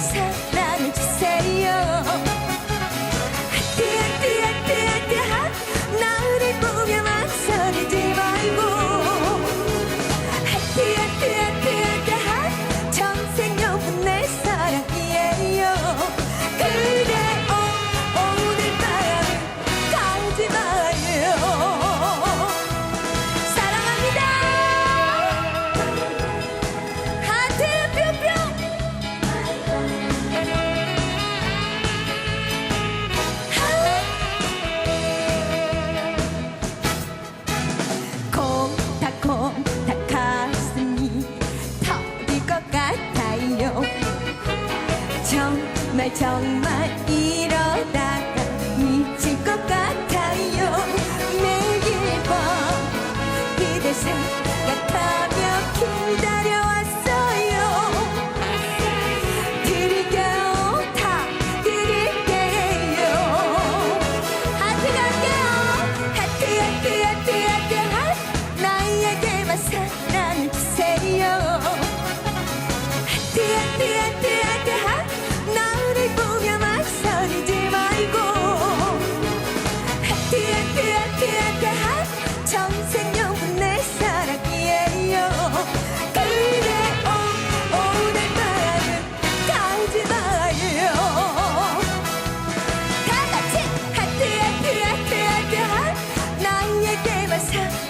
사랑을 주세요. 하트 하트 하트 하트 하 나를 보며 망설이지 말고. 하트 하트 하트 하트 하 평생 영원 내 사랑이에요. 그대여 오늘 밤 가지 마요 再抢买一。 세상.